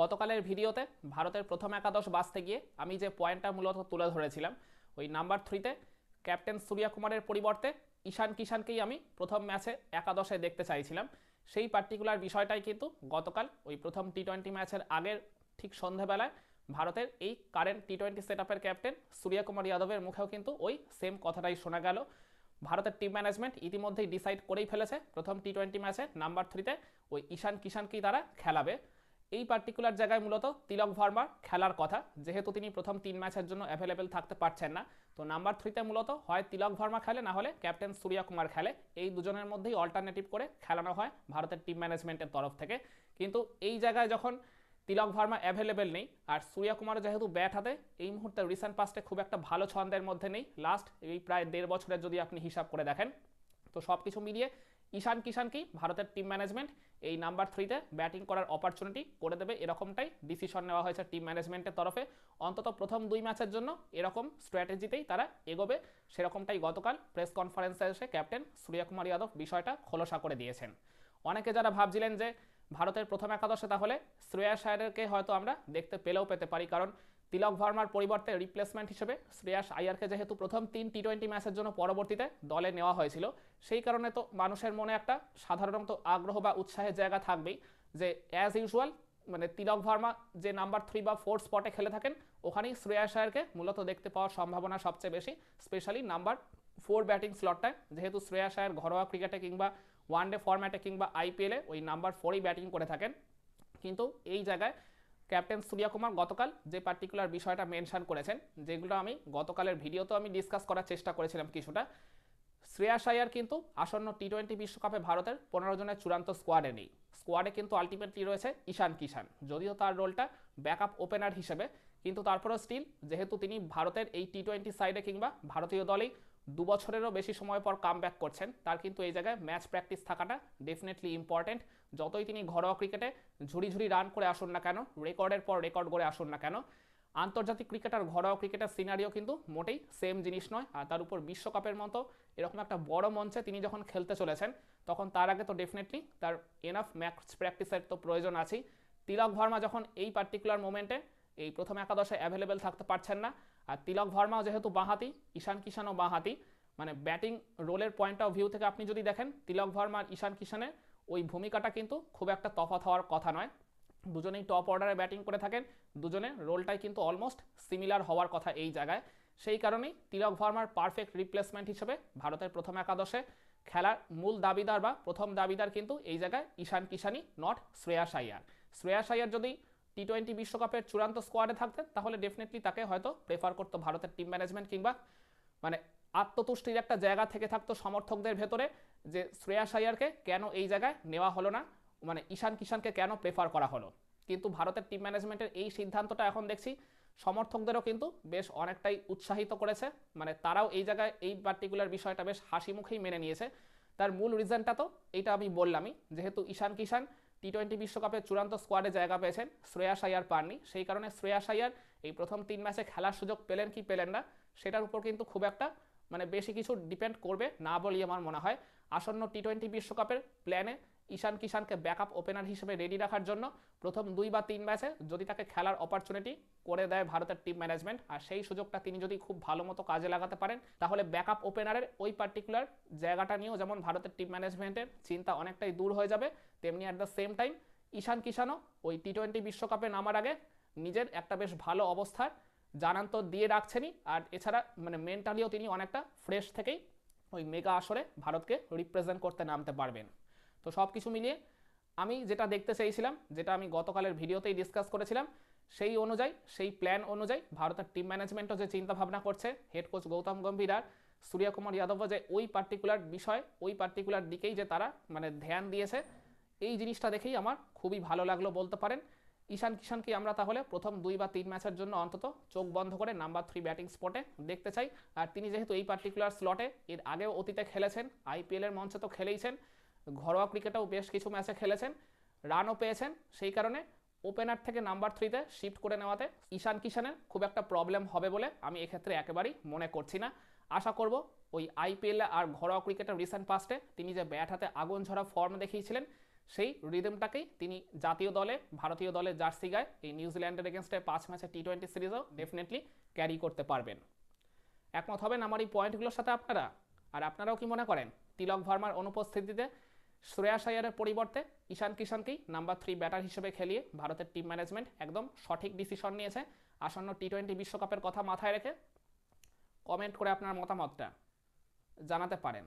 গতকালের ভিডিওতে ভারতের প্রথম একাদশ বাঁচতে গিয়ে আমি যে পয়েন্টটা মূলত তুলে ধরেছিলাম, ওই নাম্বার থ্রিতে ক্যাপ্টেন সূর্যকুমারের পরিবর্তে ঈশান কিষানকেই আমি প্রথম ম্যাচে একাদশে দেখতে চাইছিলাম। সেই পার্টিকুলার বিষয়টাই কিন্তু গতকাল ওই প্রথম টি টোয়েন্টি ম্যাচের আগের ঠিক সন্ধেবেলায় ভারতের এই কারেন্ট টি টোয়েন্টি সেট আপের ক্যাপ্টেন সূর্যকুমার যাদবের মুখেও কিন্তু ওই সেম কথাটাই শোনা গেল। ভারতের টিম ম্যানেজমেন্ট ইতিমধ্যেই ডিসাইড করেই ফেলেছে প্রথম টি টোয়েন্টি ম্যাচে নাম্বার থ্রিতে ওই ঈশান কিষানকেই তারা খেলাবে। এই পার্টিকুলার জায়গায় মূলত তিলক ভার্মার খেলার কথা। যেহেতু তিনি প্রথম তিন ম্যাচের জন্য অ্যাভেলেবেল থাকতে পারছেন না, তো নাম্বার থ্রিতে মূলত হয় তিলক ভার্মা খেলে, না হলে ক্যাপ্টেন সূর্যকুমার খেলে। এই দুজনের মধ্যেই অল্টারনেটিভ করে খেলানো হয় ভারতের টিম ম্যানেজমেন্টের তরফ থেকে। কিন্তু এই জায়গায় যখন তিলক ভার্মা অ্যাভেলেবেল নেই, আর সূর্যকুমার যেহেতু ব্যাট হাতে, এই মুহূর্তে রিসেন্ট পাস্টে খুব একটা ভালো ছন্দের মধ্যে নেই। লাস্ট এই প্রায় দেড় বছরের যদি আপনি হিসাব করে দেখেন, তো সব কিছু মিলিয়ে ঈশান কিষানকেই ভারতের টিম ম্যানেজমেন্ট এই নাম্বার থ্রিতে ব্যাটিং করার অপরচুনিটি করে দেবে এরকমটাই ডিসিশন নেওয়া হয়েছে টিম ম্যানেজমেন্টের তরফে। অন্তত প্রথম দুই ম্যাচের জন্য এরকম স্ট্র্যাটেজিতেই তারা এগোবে। সেরকমটাই গতকাল প্রেস কনফারেন্সে এসে ক্যাপ্টেন সূর্যকুমার যাদব বিষয়টা খোলসা করে দিয়েছেন। অনেকে যারা ভাবছিলেন যে ভারতের প্রথম একাদশে তাহলে শ্রেয়া আয়ারকে হয়তো আমরা দেখতে পেলেও পেতে পারি, কারণ তিলক ভার্মার পরিবর্তে রিপ্লেসমেন্ট হিসেবে শ্রেয়াস আয়ারকে যেহেতু প্রথম তিন টি টোয়েন্টি ম্যাচের জন্য পরবর্তীতে দলে নেওয়া হয়েছিল, সেই কারণে তো মানুষের মনে একটা সাধারণত আগ্রহ বা উৎসাহের জায়গা থাকবেই যে অ্যাজ ইউজুয়াল মানে তিলক ভার্মা যে নাম্বার থ্রি বা ফোর স্পটে খেলে থাকেন, ওখানেই শ্রেয়াস আয়ারকে মূলত দেখতে পাওয়ার সম্ভাবনা সবচেয়ে বেশি স্পেশালি নাম্বার ফোর ব্যাটিং স্লটটায় যেহেতু শ্রেয়াস আয়ার ঘরোয়া ক্রিকেটে কিংবা ওয়ান ডে ফরম্যাটে কিংবা আইপিএলে ওই নাম্বার ফোরই ব্যাটিং করে থাকেন। কিন্তু এই জায়গায় ক্যাপ্টেন সূর্যকুমার গতকাল যে পার্টিকুলার বিষয়টা মেনশন করেছেন, যেগুলো আমি গতকালের ভিডিওতেও আমি ডিসকাস করার চেষ্টা করেছিলাম কিছুটা শ্রেয়াস আয়ার কিন্তু আসন্ন টি টোয়েন্টি বিশ্বকাপে ভারতের পনেরো জনের চূড়ান্ত স্কোয়াডে নেই। স্কোয়াডে কিন্তু আলটিমেটলি রয়েছে ঈশান কিষান। যদিও তার রোলটা ব্যাকআপ ওপেনার হিসেবে, কিন্তু তারপরেও স্টিল যেহেতু তিনি ভারতের এই টি টোয়েন্টি সাইডে কিংবা ভারতীয় দলেই দু বছরেরও বেশি সময় পর কাম করছেন। তার কিন্তু এই জায়গায় ম্যাচ প্র্যাকটিস থাকাটা ডেফিনেটলি ইম্পর্টেন্ট যতই তিনি ঘরোয়া ক্রিকেটে ঝুড়ি ঝুড়ি রান করে আসুন না কেন, রেকর্ডের পর রেকর্ড করে আসুন না কেন, আন্তর্জাতিক ক্রিকেটার, ঘরোয়া ক্রিকেটের সিনারিও কিন্তু মোটেই সেম জিনিস নয়। আর তার উপর বিশ্বকাপের মতো এরকম একটা বড় মঞ্চে তিনি যখন খেলতে চলেছেন, তখন তার আগে তো ডেফিনেটলি তার এনাফ ম্যাচ প্র্যাকটিসের তো প্রয়োজন আছেই। তিলক ভার্মা যখন এই পার্টিকুলার মোমেন্টে এই প্রথম একাদশে অ্যাভেলেবেল থাকতে পারছেন না। আর তিলক ভার্মাও যেহেতু বাঁহাতি, ঈশান কিষানও বাঁহাতি মানে ব্যাটিং রোলের পয়েন্ট অফ ভিউ থেকে আপনি যদি দেখেন, তিলক ভার্মা আর ঈশান কিষানের ওই ভূমিকাটা কিন্তু খুব একটা তফাৎ হওয়ার কথা নয়। দুজনেই টপ অর্ডারে ব্যাটিং করে থাকেন, দুজনের রোলটাই কিন্তু অলমোস্ট সিমিলার হওয়ার কথা এই জায়গায়। সেই কারণেই তিলক ভার্মার পারফেক্ট রিপ্লেসমেন্ট হিসেবে ভারতের প্রথম একাদশে খেলার মূল দাবিদার বা প্রথম দাবিদার কিন্তু এই জায়গায় ঈশান কিষানি নট শ্রেয়াস আয়ার শ্রেয়াস আয়ার যদি টি টোয়েন্টি বিশ্বকাপের চূড়ান্ত স্কোয়াডে থাকতেন, তাহলে ডেফিনেটলি তাকে হয়তো প্রেফার করতো ভারতের টিম ম্যানেজমেন্ট কিংবা মানে আত্মতুষ্টির একটা জায়গা থেকে থাকতো সমর্থকদের ভেতরে যে শ্রেয়াস আয়ারকে কেন এই জায়গায় নেওয়া হলো না মানে ঈশান কিষানকে কেন প্রেফার করা হলো। কিন্তু ভারতের টিম ম্যানেজমেন্টের এই সিদ্ধান্তটা এখন দেখছি সমর্থকদেরও কিন্তু বেশ অনেকটাই উৎসাহিত করেছে মানে তারাও এই জায়গায় এই পার্টিকুলার বিষয়টা বেশ হাসি মুখেই মেনে নিয়েছে। তার মূল রিজনটা তো এইটা আমি বললামই, যেহেতু ঈশান কিষান টি টোয়েন্টি বিশ্বকাপের চূড়ান্ত স্কোয়াডে জায়গা পেয়েছেন শ্রেয়া সাইয়ার পাননি। সেই কারণে শ্রেয়া আয়ার এই প্রথম তিন ম্যাচে খেলার সুযোগ পেলেন কি পেলেন না, সেটার উপর কিন্তু খুব একটা মানে বেশি কিছু ডিপেন্ড করবে না বলেই আমার মনে হয়। আসন্ন টি টোয়েন্টি বিশ্বকাপের প্ল্যানে ঈশান কিষানকে ব্যাকআপ ওপেনার হিসেবে রেডি রাখার জন্য প্রথম দুই বা তিন ম্যাচে যদি তাকে খেলার অপরচুনিটি করে দেয় ভারতের টিম ম্যানেজমেন্ট আর সেই সুযোগটা তিনি যদি খুব ভালো মতো কাজে লাগাতে পারেন, তাহলে ব্যাকআপ ওপেনারের ওই পার্টিকুলার জায়গাটা নিয়েও যেমন ভারতের টিম ম্যানেজমেন্টের চিন্তা অনেকটাই দূর হয়ে যাবে, তেমনি at the same time Ishan কিষানও ওই টি টোয়েন্টি বিশ্বকাপে নামার আগে নিজের একটা বেশ ভালো অবস্থার জানান তো দিয়ে রাখছেনই, আর এছাড়া মানে মেন্টালিও তিনি অনেকটা ফ্রেশ থেকেই ওই মেগা আসরে ভারতকে রিপ্রেজেন্ট করতে নামতে পারবেন। তো সব কিছু মিলিয়ে আমি যেটা দেখতে চেয়েছিলাম, যেটা আমি গতকালের ভিডিওতেই ডিসকাস করেছিলাম, সেই অনুযায়ী, সেই প্ল্যান অনুযায়ী ভারতের টিম ম্যানেজমেন্টও যে চিন্তা ভাবনা করছে হেড কোচ গৌতম গম্ভীর আর সূর্যকুমার যাদবও যে ওই পার্টিকুলার বিষয়, ওই পার্টিকুলার দিকেই যে তারা মানে ধ্যান দিয়েছে, এই জিনিসটা দেখেই আমার খুবই ভালো লাগল বলতে পারেন। ঈশান কিষানকে আমরা তাহলে প্রথম দুই বা তিন ম্যাচের জন্য অন্তত চোখ বন্ধ করে নাম্বার থ্রি ব্যাটিং স্পটে দেখতে চাই। আর তিনি যেহেতু এই পার্টিকুলার স্লটে এর আগেও অতীতে খেলেছেন আইপিএলের মঞ্চে তো খেলেইছেন ঘরোয়া ক্রিকেটেও বেশ কিছু ম্যাচে খেলেছেন, রানও পেয়েছেন। সেই কারণে ওপেনার থেকে নাম্বার থ্রিতে শিফট করে নেওয়াতে ঈশান কিষানের খুব একটা প্রবলেম হবে বলে আমি এক্ষেত্রে একেবারেই মনে করছি না। আশা করব ওই আইপিএল আর ঘরোয়া ক্রিকেটের রিসেন্ট পাস্টে তিনি যে ব্যাট হাতে আগুন ঝরা ফর্ম দেখিয়েছিলেন, সেই রিদমটাকেই তিনি জাতীয় দলে, ভারতীয় দলে জার্সি গায়ে এই নিউজিল্যান্ডের এগেনস্টে পাঁচ ম্যাচে টি টোয়েন্টি সিরিজও ডেফিনেটলি ক্যারি করতে পারবেন। একমত হবেন আমার এই পয়েন্টগুলোর সাথে আপনারা? আর আপনারাও কি মনে করেন? তিলক ভার্মার অনুপস্থিতিতে শ্রেয়াস আয়ারের পরিবর্তে ঈশান কিষানকেই নাম্বার থ্রি ব্যাটার হিসেবে খেলিয়ে ভারতের টিম ম্যানেজমেন্ট একদম সঠিক ডিসিশন নিয়েছে। আসন্ন টি টোয়েন্টি বিশ্বকাপের কথা মাথায় রেখে কমেন্ট করে আপনার মতামতটা জানাতে পারেন।